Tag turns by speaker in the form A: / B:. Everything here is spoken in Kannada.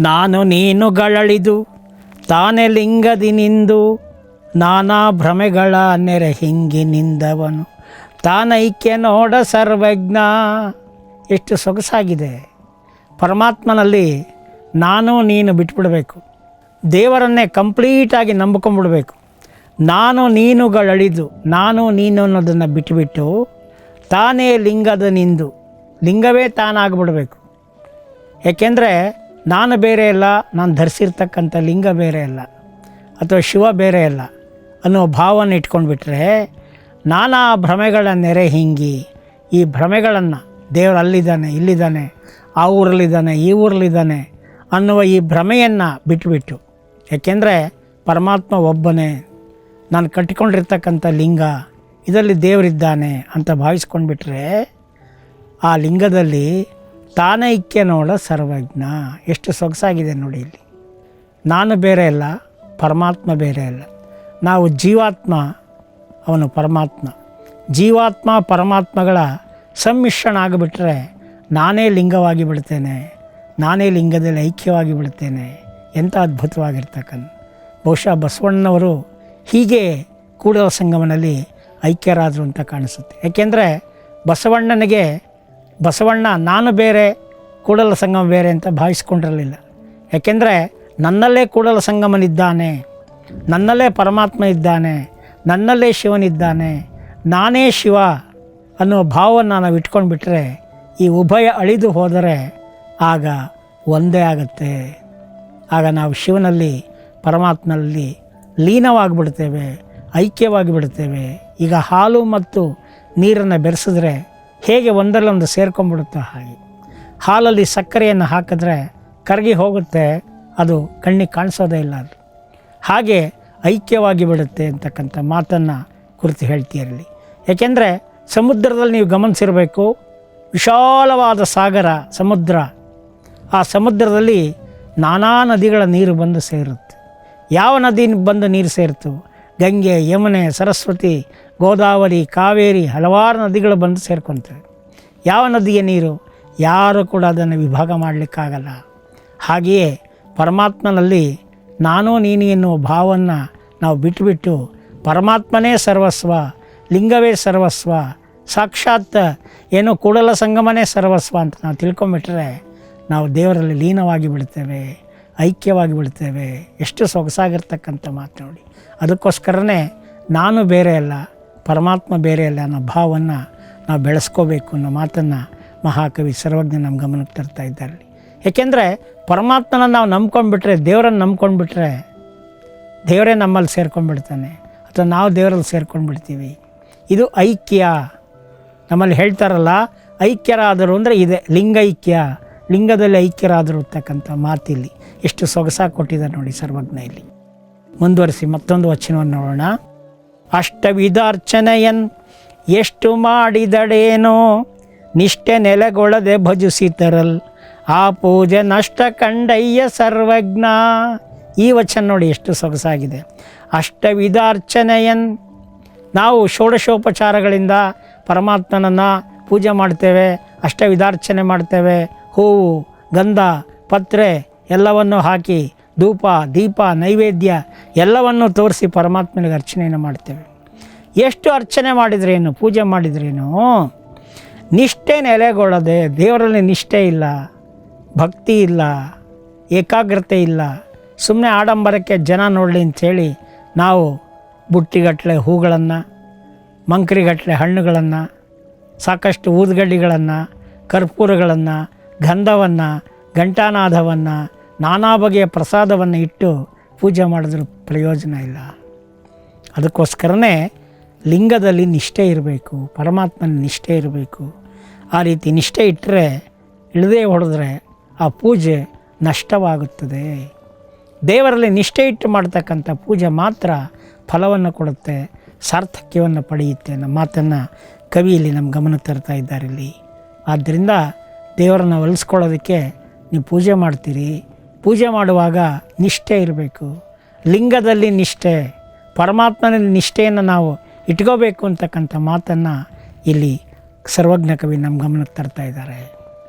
A: ನಾನು ನೀನುಗಳಳಿದು, ತಾನೇ ಲಿಂಗದಿ ನಿಂದು, ನಾನಾ ಭ್ರಮೆಗಳ ನೆರೆ ಹಿಂಗಿನಿಂದವನು ತಾನೈಕ್ಯ ನೋಡ ಸರ್ವಜ್ಞ. ಎಷ್ಟು ಸೊಗಸಾಗಿದೆ. ಪರಮಾತ್ಮನಲ್ಲಿ ನಾನು ನೀನು ಬಿಟ್ಬಿಡಬೇಕು. ದೇವರನ್ನೇ ಕಂಪ್ಲೀಟಾಗಿ ನಂಬ್ಕೊಂಡ್ಬಿಡ್ಬೇಕು ನಾನು ನೀನುಗಳಳಿದು, ನಾನು ನೀನು ಅನ್ನೋದನ್ನು ಬಿಟ್ಟುಬಿಟ್ಟು ತಾನೇ ಲಿಂಗದ ನಿಂದು. ಲಿಂಗವೇ ತಾನಾಗ್ಬಿಡ್ಬೇಕು. ಏಕೆಂದರೆ ನಾನು ಬೇರೆ ಅಲ್ಲ, ನಾನು ಧರಿಸಿರ್ತಕ್ಕಂಥ ಲಿಂಗ ಬೇರೆ ಅಲ್ಲ, ಅಥವಾ ಶಿವ ಬೇರೆ ಅಲ್ಲ ಅನ್ನೋ ಭಾವನೆ ಇಟ್ಕೊಂಡ್ಬಿಟ್ರೆ ನಾನಾ ಭ್ರಮೆಗಳ ನೆರೆ ಹಿಂಗಿ ಈ ಭ್ರಮೆಗಳನ್ನು ದೇವರು ಅಲ್ಲಿದ್ದಾನೆ, ಇಲ್ಲಿದ್ದಾನೆ, ಆ ಊರಲ್ಲಿದ್ದಾನೆ, ಈ ಊರಲ್ಲಿದ್ದಾನೆ ಅನ್ನುವ ಈ ಭ್ರಮೆಯನ್ನು ಬಿಟ್ಟುಬಿಟ್ಟು ಏಕೆಂದರೆ ಪರಮಾತ್ಮ ಒಬ್ಬನೇ, ನಾನು ಕಟ್ಟಿಕೊಂಡಿರ್ತಕ್ಕಂಥ ಲಿಂಗ ಇದರಲ್ಲಿ ದೇವರಿದ್ದಾನೆ ಅಂತ ಭಾವಿಸ್ಕೊಂಡ್ಬಿಟ್ರೆ ಆ ಲಿಂಗದಲ್ಲಿ ತಾನೈಕ್ಯ ನೋಡ ಸರ್ವಜ್ಞ. ಎಷ್ಟು ಸೊಗಸಾಗಿದೆ ನೋಡಿ ಇಲ್ಲಿ. ನಾನು ಬೇರೆ ಅಲ್ಲ, ಪರಮಾತ್ಮ ಬೇರೆ ಅಲ್ಲ. ನಾವು ಜೀವಾತ್ಮ, ಅವನು ಪರಮಾತ್ಮ. ಜೀವಾತ್ಮ, ಪರಮಾತ್ಮಗಳ ಸಮ್ಮಿಶ್ರಣ ಆಗಿಬಿಟ್ರೆ ನಾನೇ ಲಿಂಗವಾಗಿ ಬಿಡ್ತೇನೆ, ನಾನೇ ಲಿಂಗದಲ್ಲಿ ಐಕ್ಯವಾಗಿ ಬಿಡ್ತೇನೆ. ಎಂಥ ಅದ್ಭುತವಾಗಿರ್ತಕ್ಕಂಥ. ಬಹುಶಃ ಬಸವಣ್ಣನವರು ಹೀಗೆ ಕೂಡಲ ಸಂಗಮನಲ್ಲಿ ಐಕ್ಯರಾದರು ಅಂತ ಕಾಣಿಸುತ್ತೆ. ಯಾಕೆಂದರೆ ಬಸವಣ್ಣನಿಗೆ ಬಸವಣ್ಣ, ನಾನು ಬೇರೆ, ಕೂಡಲ ಸಂಗಮ ಬೇರೆ ಅಂತ ಭಾವಿಸ್ಕೊಂಡಿರಲಿಲ್ಲ. ಯಾಕೆಂದರೆ ನನ್ನಲ್ಲೇ ಕೂಡಲ ಸಂಗಮನಿದ್ದಾನೆ, ನನ್ನಲ್ಲೇ ಪರಮಾತ್ಮ ಇದ್ದಾನೆ, ನನ್ನಲ್ಲೇ ಶಿವನಿದ್ದಾನೆ, ನಾನೇ ಶಿವ ಅನ್ನೋ ಭಾವವನ್ನು ನಾವು ಇಟ್ಕೊಂಡ್ಬಿಟ್ರೆ ಈ ಉಭಯ ಅಳಿದು ಹೋದರೆ ಆಗ ಒಂದೇ ಆಗುತ್ತೆ. ಆಗ ನಾವು ಶಿವನಲ್ಲಿ, ಪರಮಾತ್ಮನಲ್ಲಿ ಲೀನವಾಗಿಬಿಡ್ತೇವೆ ಐಕ್ಯವಾಗಿ ಬಿಡ್ತೇವೆ ಈಗ ಹಾಲು ಮತ್ತು ನೀರನ್ನು ಬೆರೆಸಿದ್ರೆ ಹೇಗೆ ಒಂದರಲ್ಲೊಂದು ಸೇರ್ಕೊಂಡ್ಬಿಡುತ್ತೋ ಹಾಗೆ. ಹಾಲಲ್ಲಿ ಸಕ್ಕರೆಯನ್ನು ಹಾಕಿದ್ರೆ ಕರಗಿ ಹೋಗುತ್ತೆ, ಅದು ಕಣ್ಣಿಗೆ ಕಾಣಿಸೋದೇ ಇಲ್ಲ ಅದು. ಹಾಗೆ ಐಕ್ಯವಾಗಿ ಬಿಡುತ್ತೆ ಅಂತಕ್ಕಂಥ ಮಾತನ್ನು ಕುರಿತು ಹೇಳ್ತೀರಲ್ಲಿ ಏಕೆಂದರೆ ಸಮುದ್ರದಲ್ಲಿ ನೀವು ಗಮನಿಸಿರಬೇಕು, ವಿಶಾಲವಾದ ಸಾಗರ, ಸಮುದ್ರ. ಆ ಸಮುದ್ರದಲ್ಲಿ ನಾನಾ ನದಿಗಳ ನೀರು ಬಂದು ಸೇರುತ್ತೆ. ಯಾವ ನದಿ ಬಂದು ನೀರು ಸೇರಿತು? ಗಂಗೆ, ಯಮುನೆ, ಸರಸ್ವತಿ ಗೋದಾವರಿ, ಕಾವೇರಿ ಹಲವಾರು ನದಿಗಳು ಬಂದು ಸೇರ್ಕೊತವೆ. ಯಾವ ನದಿಯ ನೀರು? ಯಾರು ಕೂಡ ಅದನ್ನು ವಿಭಾಗ ಮಾಡಲಿಕ್ಕಾಗಲ್ಲ. ಹಾಗೆಯೇ ಪರಮಾತ್ಮನಲ್ಲಿ ನಾನು ನೀನು ಎನ್ನುವ ಭಾವವನ್ನು ನಾವು ಬಿಟ್ಟುಬಿಟ್ಟು ಪರಮಾತ್ಮನೇ ಸರ್ವಸ್ವ, ಲಿಂಗವೇ ಸರ್ವಸ್ವ, ಸಾಕ್ಷಾತ್ ಏನು ಕೂಡಲ ಸಂಗಮನೇ ಸರ್ವಸ್ವ ಅಂತ ನಾವು ತಿಳ್ಕೊಂಬಿಟ್ರೆ ನಾವು ದೇವರಲ್ಲಿ ಲೀನವಾಗಿ ಬಿಡ್ತೇವೆ, ಐಕ್ಯವಾಗಿ ಬಿಡ್ತೇವೆ. ಎಷ್ಟು ಸೊಗಸಾಗಿರ್ತಕ್ಕಂಥ ಮಾತು ನೋಡಿ. ಅದಕ್ಕೋಸ್ಕರನೇ ನಾನು ಬೇರೆ ಅಲ್ಲ ಪರಮಾತ್ಮ ಬೇರೆ ಅಲ್ಲ ಅನ್ನೋ ಭಾವವನ್ನು ನಾವು ಬೆಳೆಸ್ಕೋಬೇಕು ಅನ್ನೋ ಮಾತನ್ನು ಮಹಾಕವಿ ಸರ್ವಜ್ಞ ನಮ್ಮ ಗಮನಕ್ಕೆ ತರ್ತಾ ಇದ್ದಾರೆ. ಏಕೆಂದರೆ ಪರಮಾತ್ಮನ ನಾವು ನಂಬ್ಕೊಂಡ್ಬಿಟ್ರೆ, ದೇವರನ್ನು ನಂಬ್ಕೊಂಡ್ಬಿಟ್ರೆ ದೇವರೇ ನಮ್ಮಲ್ಲಿ ಸೇರ್ಕೊಂಡ್ಬಿಡ್ತಾನೆ. ಅಥವಾ ನಾವು ದೇವರಲ್ಲಿ ಸೇರ್ಕೊಂಡ್ಬಿಡ್ತೀವಿ. ಇದು ಐಕ್ಯ. ನಮ್ಮಲ್ಲಿ ಹೇಳ್ತಾರಲ್ಲ, ಐಕ್ಯರಾದರು ಅಂದರೆ ಇದೆ, ಲಿಂಗೈಕ್ಯ. ಲಿಂಗದಲ್ಲಿ ಐಕ್ಯರಾದರು ಅಂತಕ್ಕಂಥ ಮಾತಿಲ್ಲಿ ಎಷ್ಟು ಸೊಗಸಾಗಿ ಕೊಟ್ಟಿದ್ದಾರೆ ನೋಡಿ ಸರ್ವಜ್ಞ ಇಲ್ಲಿ. ಮುಂದುವರಿಸಿ ಮತ್ತೊಂದು ವಚನವನ್ನು ನೋಡೋಣ. ಅಷ್ಟವಿಧಾರ್ಚನೆಯನ್ ಎಷ್ಟು ಮಾಡಿದಡೇನೋ ನಿಷ್ಠೆ ನೆಲೆಗೊಳ್ಳದೆ ಭಜಿಸಿತರಲ್. ಆ ಪೂಜೆ ನಷ್ಟ ಕಂಡಯ್ಯ ಸರ್ವಜ್ಞ. ಈ ವಚನ ನೋಡಿ ಎಷ್ಟು ಸೊಗಸಾಗಿದೆ. ಅಷ್ಟವಿಧಾರ್ಚನೆಯನ್ ನಾವು ಷೋಡಶೋಪಚಾರಗಳಿಂದ ಪರಮಾತ್ಮನನ್ನು ಪೂಜೆ ಮಾಡ್ತೇವೆ ಅಷ್ಟವಿಧಾರ್ಚನೆ ಮಾಡ್ತೇವೆ. ಹೂವು, ಗಂಧ, ಪತ್ರೆ ಎಲ್ಲವನ್ನು ಹಾಕಿ ಧೂಪ, ದೀಪ, ನೈವೇದ್ಯ ಎಲ್ಲವನ್ನು ತೋರಿಸಿ ಪರಮಾತ್ಮನಿಗೆ ಅರ್ಚನೆಯನ್ನು ಮಾಡ್ತೇವೆ. ಎಷ್ಟು ಅರ್ಚನೆ ಮಾಡಿದ್ರೇನು, ಪೂಜೆ ಮಾಡಿದ್ರೇನು, ನಿಷ್ಠೆ ನೆಲೆಗೊಳ್ಳದೆ ದೇವರಲ್ಲಿ ನಿಷ್ಠೆ ಇಲ್ಲ, ಭಕ್ತಿ ಇಲ್ಲ, ಏಕಾಗ್ರತೆ ಇಲ್ಲ ಸುಮ್ಮನೆ ಆಡಂಬರಕ್ಕೆ ಜನ ನೋಡಲಿ ಅಂಥೇಳಿ ನಾವು ಬುಟ್ಟಿಗಟ್ಟಲೆ ಹೂಗಳನ್ನು ಮಂಕ್ರಿಗಟ್ಟಲೆ ಹಣ್ಣುಗಳನ್ನು, ಸಾಕಷ್ಟು ಊದ್ಗಡ್ಡಿಗಳನ್ನು, ಕರ್ಪೂರಗಳನ್ನು, ಗಂಧವನ್ನು, ಘಂಟಾನಾದವನ್ನು ನಾನಾ ಬಗೆಯ ಪ್ರಸಾದವನ್ನು ಇಟ್ಟು ಪೂಜೆ ಮಾಡಿದ್ರೂ ಪ್ರಯೋಜನ ಇಲ್ಲ. ಅದಕ್ಕೋಸ್ಕರನೇ ಲಿಂಗದಲ್ಲಿ ನಿಷ್ಠೆ ಇರಬೇಕು ಪರಮಾತ್ಮನ ನಿಷ್ಠೆ ಇರಬೇಕು. ಆ ರೀತಿ ನಿಷ್ಠೆ ಇಟ್ಟರೆ, ಇಳದೇ ಹೊಡೆದ್ರೆ ಆ ಪೂಜೆ ನಷ್ಟವಾಗುತ್ತದೆ. ದೇವರಲ್ಲಿ ನಿಷ್ಠೆ ಇಟ್ಟು ಮಾಡ್ತಕ್ಕಂಥ ಪೂಜೆ ಮಾತ್ರ ಫಲವನ್ನು ಕೊಡುತ್ತೆ, ಸಾರ್ಥಕ್ಯವನ್ನು ಪಡೆಯುತ್ತೆ ಅನ್ನೋ ಮಾತನ್ನು ಕವಿ ಇಲ್ಲಿ ನಮ್ಮ ಗಮನ ತರ್ತಾ ಇದ್ದಾರೆ ಇಲ್ಲಿ. ಆದ್ದರಿಂದ ದೇವರನ್ನು ಒಲಿಸ್ಕೊಳ್ಳೋದಕ್ಕೆ ನೀವು ಪೂಜೆ ಮಾಡ್ತೀರಿ. ಪೂಜೆ ಮಾಡುವಾಗ ನಿಷ್ಠೆ ಇರಬೇಕು. ಲಿಂಗದಲ್ಲಿ ನಿಷ್ಠೆ, ಪರಮಾತ್ಮನಲ್ಲಿ ನಿಷ್ಠೆಯನ್ನು ನಾವು ಇಟ್ಕೋಬೇಕು ಅಂತಕ್ಕಂಥ ಮಾತನ್ನು ಇಲ್ಲಿ ಸರ್ವಜ್ಞ ಕವಿ ನಮ್ಮ ಗಮನಕ್ಕೆ ತರ್ತಾ ಇದ್ದಾರೆ.